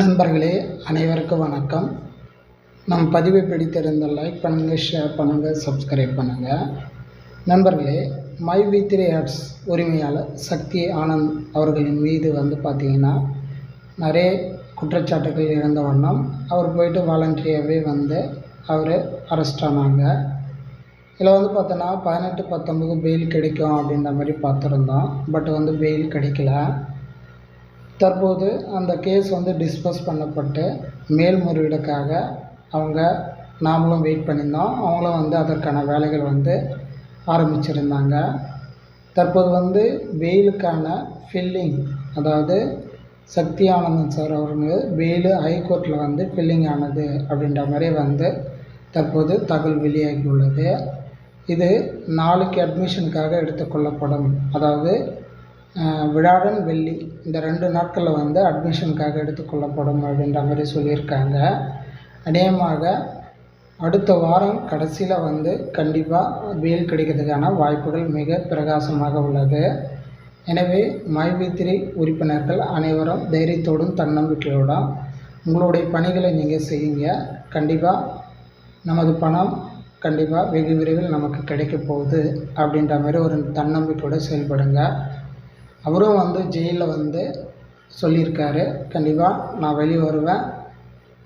நண்பர்களே அனைவருக்கும் வணக்கம். நம் பதிவை பிடித்திருந்தால் லைக் பண்ணுங்கள் ஷேர் பண்ணுங்கள் சப்ஸ்கிரைப் பண்ணுங்கள் நண்பர்களே மை வி த்ரீ ஆர்ட்ஸ் உரிமையாளர் சக்தி ஆனந்த் அவர்களின் மீது வந்து பார்த்திங்கன்னா நிறைய குற்றச்சாட்டுகள் இருந்த வண்ணம் அவர் போயிட்டு வாலண்டரியாகவே வந்து அவர் அரெஸ்ட் ஆனாங்க. இதில் வந்து பார்த்தோன்னா பதினெட்டு பத்தொம்பது பெயில் கிடைக்கும் அப்படின்ற மாதிரி பார்த்துருந்தோம். பட் வந்து பெயில் கிடைக்கல. தற்போது அந்த கேஸ் வந்து டிஸ்பஸ் பண்ணப்பட்டு மேல்முறையீடுக்காக அவங்க நாமளும் வெயிட் பண்ணியிருந்தோம். அவங்களும் வந்து அதற்கான வேலைகள் வந்து ஆரம்பிச்சிருந்தாங்க. தற்போது வந்து வெயிலுக்கான ஃபில்லிங் அதாவது சக்தி ஆனந்தன் சார் அவருங்க வெயில் ஹைகோர்ட்டில் வந்து ஃபில்லிங் ஆனது அப்படின்ற மாதிரி வந்து தற்போது தகவல் வெளியாகி உள்ளது. இது நாளைக்கு அட்மிஷனுக்காக எடுத்துக்கொள்ளப்படும் அதாவது விழாடன் வெள்ளி இந்த ரெண்டு நாட்களில் வந்து அட்மிஷனுக்காக எடுத்துக்கொள்ளப்படும் அப்படின்ற மாதிரி சொல்லியிருக்காங்க. அநேகமாக அடுத்த வாரம் கடைசியில் வந்து கண்டிப்பாக வெயில் கிடைக்கிறதுக்கான வாய்ப்புகள் மிக பிரகாசமாக உள்ளது. எனவே மைவித்திரி உறுப்பினர்கள் அனைவரும் தைரியத்தோடும் தன்னம்பிக்கையோடும் உங்களுடைய பணிகளை நீங்கள் செய்யுங்க. கண்டிப்பாக நமது பணம் கண்டிப்பாக வெகு விரைவில் நமக்கு கிடைக்க போகுது அப்படின்ற மாதிரி ஒரு தன்னம்பிக்கையோடு செயல்படுங்க. அவரும் வந்து ஜெயிலில் வந்து சொல்லியிருக்காரு. கண்டிப்பாக நான் வெளியே வருவேன்.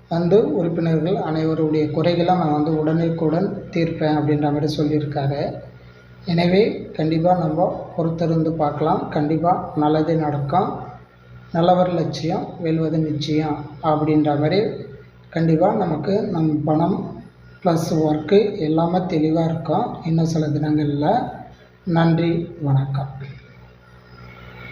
வந்து உறுப்பினர்கள் அனைவருடைய குறைகளை நான் வந்து உடனுக்குடன் தீர்ப்பேன் அப்படின்ற மாதிரி சொல்லியிருக்காரு. எனவே கண்டிப்பாக நம்ம பொறுத்திருந்து பார்க்கலாம். கண்டிப்பாக நல்லது நடக்கும். நல்லவர் லட்சியம் வெல்வது நிச்சயம் அப்படின்ற மாதிரி கண்டிப்பாக நமக்கு நம் பணம் ப்ளஸ் ஒர்க்கு எல்லாமே தெளிவாக இருக்கும். இன்னும் சில தினங்களில். நன்றி வணக்கம்.